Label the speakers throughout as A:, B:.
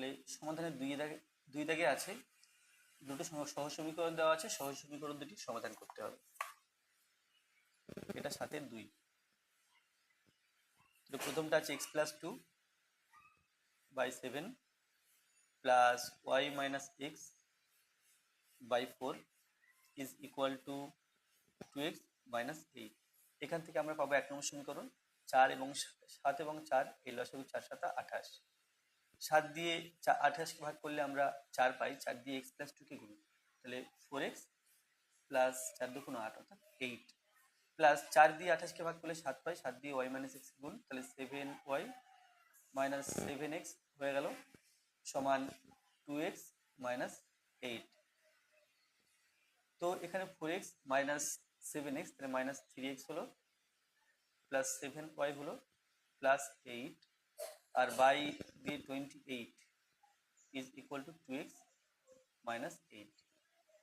A: তাহলে সমাধানের দুই দাগে দুই দাগে আছে। দুটো সহ- সহজ সমীকরণ দেওয়া আছে সহজ সমীকরণ দুটি সমাধান করতে হবে। এটা সাতের দুই। প্রথমটা আছে x plus two by seven plus y minus x by four is equal to two x minus eight এখান থেকে আমরা পাবো এক নম্বর সমীকরণ, চার এবং সাত এবং চার, এই লসাগু চার সাতা আঠাশ। সাত দিয়ে আঠাশকে ভাগ করলে আমরা চার পাই, চার দিয়ে এক্স প্লাস টুকে গুণ তাহলে ফোর এক্স প্লাস চার দুগুণ আট, অর্থাৎ এইট প্লাস চার দিয়ে আঠাশকে ভাগ করলে সাত পাই, সাত দিয়ে ওয়াই মাইনাস এক্স গুণ, তাহলে seven y minus seven x হয়ে গেল সমান টু এক্স মাইনাস এইট তো এখানে four x minus seven x তাহলে মাইনাস থ্রি এক্স হলো প্লাস সেভেন ওয়াই হলো plus eight R by eight is equal to two x minus eight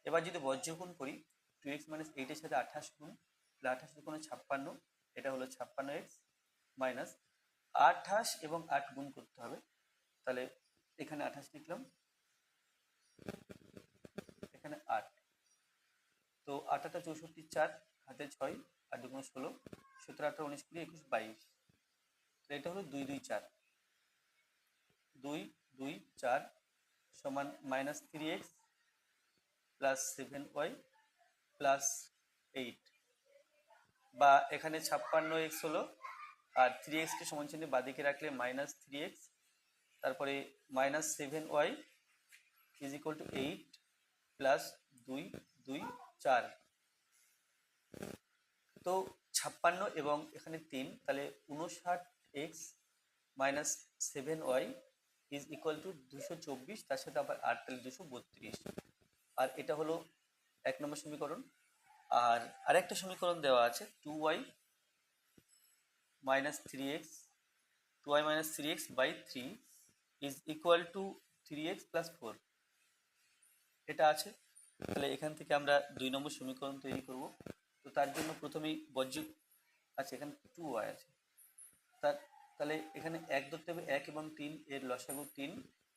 A: এবার যদি বজ্রগুণ করি টু এক্স মাইনাস এইটের সাথে আঠাশ গুণ, তাহলে আঠাশ দুগুণে ছাপ্পান্ন, এটা হলো ছাপ্পান্ন এক্স মাইনাস আঠাশ এবং আট গুণ করতে হবে। তাহলে এখানে আঠাশ লিখলাম, এখানে আট। তো আটাটা চৌষট্টি চার, হাতে ছয় আর দুগুণ ষোলো, সতেরো আঠারো উনিশ কুড়ি, একুশ বাইশ। এটা হলো দুই দুই চার। দুই দুই, চার সমান minus three x plus seven y plus eight বা এখানে ছাপ্পান্ন এক্স হলো আর থ্রি এক্সকে সমান চিহ্নে বাদিকে রাখলে মাইনাস থ্রি এক্স তারপরে minus seven y is equal to eight plus দুই দুই, চার। তো ছাপ্পান্ন এবং এখানে তিন, তাহলে উনষাট x minus seven y is equal to দুশো চব্বিশ, তার সাথে আবার আট দুশো বত্রিশ। আর এটা হলো এক নম্বর সমীকরণ। আর আরেকটা সমীকরণ দেওয়া আছে two y minus three x two y minus three x by three is equal to three x plus four এটা আছে। তাহলে এখান থেকে আমরা দুই নম্বর সমীকরণ তৈরি করব। তো তার জন্য প্রথমেই বজ্র আচ্ছা এখানে টু ওয়াই আছে। তার তাহলে এখানে এক ধরতে হবে এক এবং তিন, এর লসাগু তিন।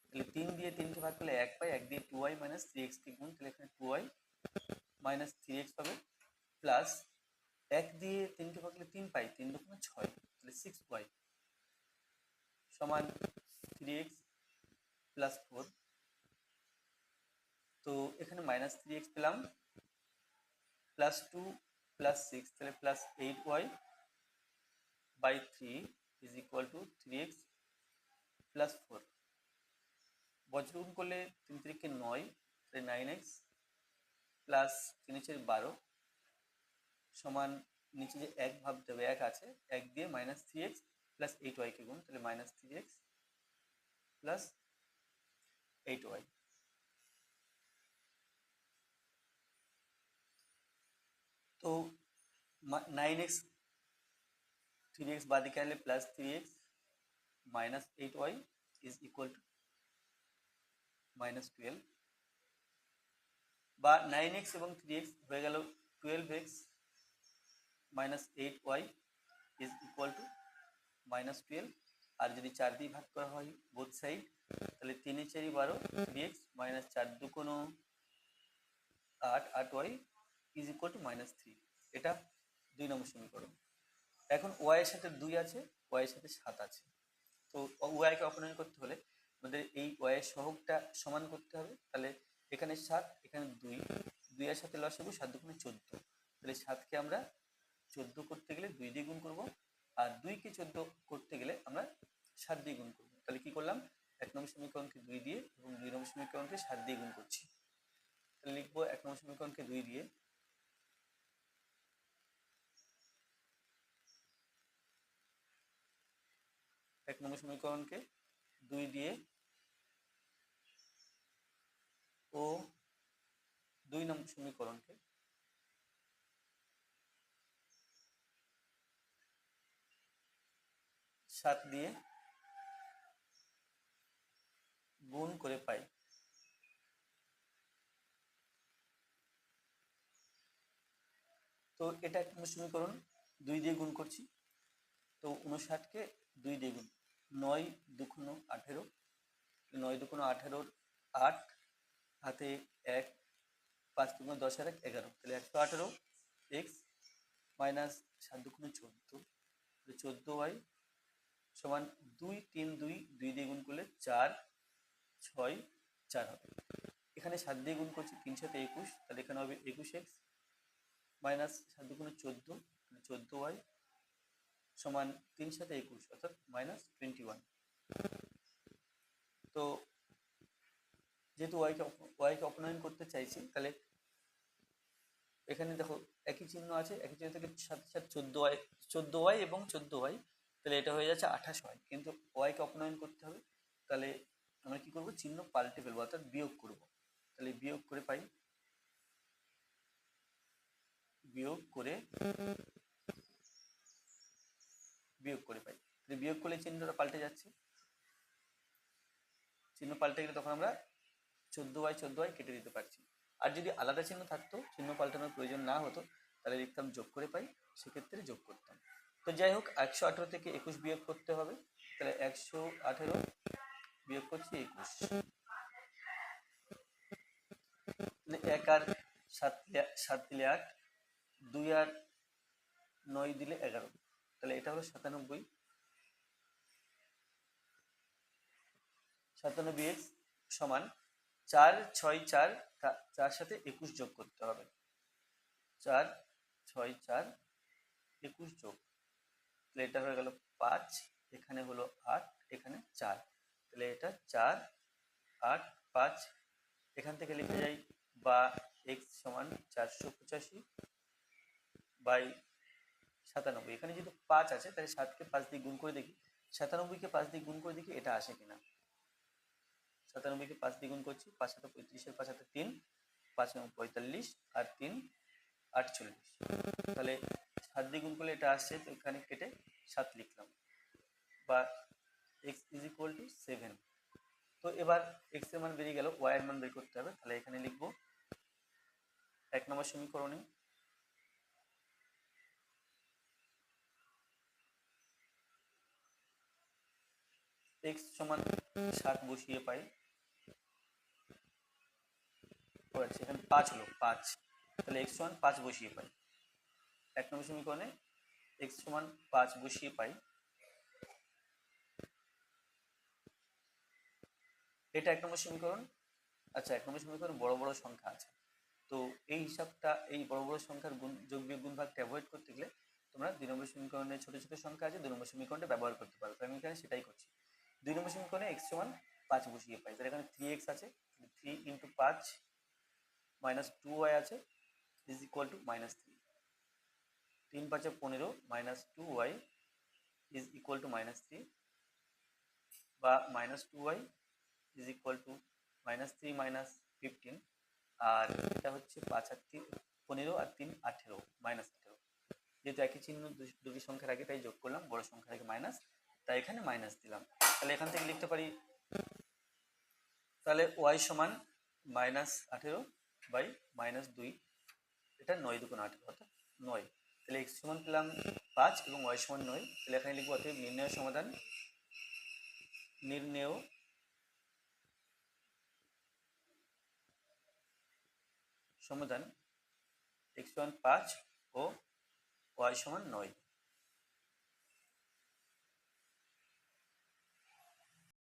A: তাহলে তিন দিয়ে তিনকে ভাগ করলে এক পাই, এক দিয়ে টু ওয়াই মাইনাস থ্রি এক্সকে গুণ, তাহলে এখানে two y minus three x পাবে। প্লাস এক দিয়ে তিনকে ভাগ করলে তিন পাই, তিন দোকানে ছয়, তাহলে সিক্স ওয়াই সমান থ্রি এক্স প্লাস ফোর তো এখানে মাইনাস থ্রি এক্স পেলাম প্লাস টু প্লাস সিক্স তাহলে plus eight y by three is equal to three x plus four বজ্রগুণ করলে তিন তিরিকে নয়, তাহলে নাইন এক্স প্লাস তিন হচ্ছে বারো সমান নিচে যে এক ভাবতে হবে এক আছে, এক দিয়ে minus three x plus eight ওয়াইকে গুণ, তাহলে minus three x plus eight y তো নাইন এক্স থ্রি এক্স বাদিকে আনলে plus three x minus eight y is equal to minus twelve বা নাইন এক্স এবং থ্রি এক্স হয়ে গেল twelve x minus eight y is equal to minus twelve আর যদি চার দিয়ে ভাগ করা হয় বোথ সাইড তাহলে তিনে চারি বারো থ্রি এক্স মাইনাস চার দু কোনো আট আট y is equal to minus three এটা দুই নম্বর সমীকরণ। এখন ওয়াই এর সাথে দুই আছে ওয়াই এর সাথে সাত আছে। তো ওয়াইকে অপনয়ন করতে হলে আমাদের এই ওয়াই এর সহগটা সমান করতে হবে। তাহলে এখানে সাত, এখানে দুই দুই এর সাথে লসাগু সাত দুগুণে চোদ্দ। তাহলে সাতকে আমরা চোদ্দ করতে গেলে দুই দিয়ে গুণ করব। আর দুইকে চোদ্দ করতে গেলে আমরা সাত দিয়ে গুণ করব। তাহলে কি করলাম? এক নম্বর সমীকরণকে দুই দিয়ে এবং দুই নম্বর সমীকরণকে সাত দিয়ে গুণ করছি। তাহলে লিখব এক নম্বর সমীকরণকে দুই দিয়ে। এক নম্বর সমীকরণকে দুই দিয়ে ও দুই নম্বর সমীকরণকে সাত দিয়ে গুণ করে পাই। তো এটা এক নম্বর সমীকরণ, দুই দিয়ে গুণ করছি। তো উনষাটকে দুই দিয়ে গুণ নয় দুগুণ আঠেরো, নয় দুগুণ আঠেরোর আট হাতে এক, পাঁচ দুগুণ দশ আর এক, এগারো। তাহলে একশো আঠেরো, এক্স মাইনাস সাত দুগুণে চোদ্দ। চোদ্দ ওয়াই সমান দুই তিন দুই দুই দিয়ে গুণ করলে চার, ছয়, চার হবে। এখানে সাত দিয়ে গুণ করছি তিন সাথে একুশ তাহলে এখানে হবে একুশ এক্স মাইনাস সাত দুগুণে চোদ্দ চোদ্দ ওয়াই সমান তিন সাথে একুশ, অর্থাৎ মাইনাস টোয়েন্টি ওয়ান তো যেহেতু ওয়াইকে ওয়াইকে অপনয়ন করতে চাইছি, তাহলে এখানে দেখো একই চিহ্ন আছে, একই চিহ্ন থেকে সাথে সাথে চোদ্দ ওয়াই চোদ্দ ওয়াই এবং চোদ্দ ওয়াই তাহলে এটা হয়ে যাচ্ছে আঠাশ ওয়াই কিন্তু ওয়াইকে অপনয়ন করতে হবে, তাহলে আমরা কি করব? চিহ্ন পাল্টে ফেলব, অর্থাৎ বিয়োগ করব। তাহলে বিয়োগ করে পাই, বিয়োগ করে বিয়োগ করে পাই তাহলে বিয়োগ করলে চিহ্নটা পাল্টে যাচ্ছে। চিহ্ন পাল্টে গেলে তখন আমরা চোদ্দ বাই চোদ্দ বাই কেটে দিতে পারছি। আর যদি আলাদা চিহ্ন থাকতো, চিহ্ন পাল্টানোর প্রয়োজন না হতো, তাহলে লিখতাম যোগ করে পাই, সেক্ষেত্রে যোগ করতাম। তো যাই হোক, একশো আঠেরো থেকে একুশ বিয়োগ করতে হবে। তাহলে একশো আঠেরো বিয়োগ করছি একুশ। এক আর সাত সাত দিলে আট, দুই আর নয় দিলে এগারো। তাহলে এটা হলো সাতানব্বই। সাতানব্বই এক্স সমান চার ছয় চার চার সাথে একুশ যোগ করতে হবে। চার ছয় চার, একুশ যোগ। তাহলে এটা হয়ে গেল পাঁচ, এখানে হলো আট, এখানে চার। তাহলে এটা চার, আট, পাঁচ, এখান থেকে লিখে যাই বা এক্স সমান চারশো পঁচাশি বাই সাতানব্বই। এখানে যেহেতু পাঁচ আছে, তাহলে সাতকে পাঁচ দিয়ে গুণ করে দেখি। সাতানব্বইকে পাঁচ দিয়ে গুণ করে দেখি এটা আসে কিনা। সাতানব্বইকে পাঁচ দিয়ে গুণ করছি, পাঁচ হাতে পঁয়ত্রিশের পাঁচ হাতে তিন, পাঁচ নং পঁয়তাল্লিশ আর তিন আটচল্লিশ। তাহলে সাত দিয়ে গুণ করলে এটা আসছে, তো এখানে কেটে সাত লিখলাম। বা x is equal to seven তো এবার এক্সের মান বেরিয়ে গেল ওয়াই মান বের করতে হবে। তাহলে এখানে লিখব এক নম্বর সমীকরণে এক্স সমান সাত বসিয়ে পাই। আচ্ছা এখানে পাঁচ হলো পাঁচ। তাহলে এক্স সমান পাঁচ বসিয়ে পাই। এক নম্বর সমীকরণে এক্স সমান পাঁচ বসিয়ে পাই। এটা এক নম্বর সমীকরণ। আচ্ছা এক নম্বর সমীকরণ বড় বড় সংখ্যা আছে। তো এই হিসাবটা, এই বড় বড় সংখ্যার গুণ, যোগ বিয়োগ গুণ ভাগটা অ্যাভয়েড করতে গেলে তোমরা দুই নম্বর সমীকরণে ছোট ছোট সংখ্যা আছে, দুই নম্বর সমীকরণটা ব্যবহার করতে পারো। তো আমি এখানে সেটাই করছি। দুই নম্বর সমীকরণে এক্স সমান পাঁচ বসিয়ে পাই। তাহলে এখানে থ্রি এক্স আছে। থ্রি ইন্টু পাঁচ মাইনাস টু ওয়াই আছে is equal to minus three তিন পাঁচে পনেরো minus two y is equal to minus three বা minus two y is equal to minus three minus fifteen আর এটা হচ্ছে পাঁচ আর তিন, পনেরো আর তিন আঠেরো মাইনাস আঠেরো। যেহেতু একই চিহ্ন দুটি সংখ্যার আগে, তাই যোগ করলাম, বড় সংখ্যার আগে মাইনাস তাই এখানে মাইনাস দিলাম। তাহলে এখান থেকে লিখতে পারি, তাহলে ওয়াই সমান মাইনাস আঠেরো বাই মাইনাস দুই। এটা নয় দুগুণ আঠেরো অর্থাৎ নয়। তাহলে এক্স সমান পেলাম পাঁচ এবং ওয়াই সমান নয়। তাহলে এখানে লিখব অতএব নির্ণয় সমাধান, নির্ণেয় সমাধান এক্স সমান পাঁচ ও ওয়াই সমান নয়।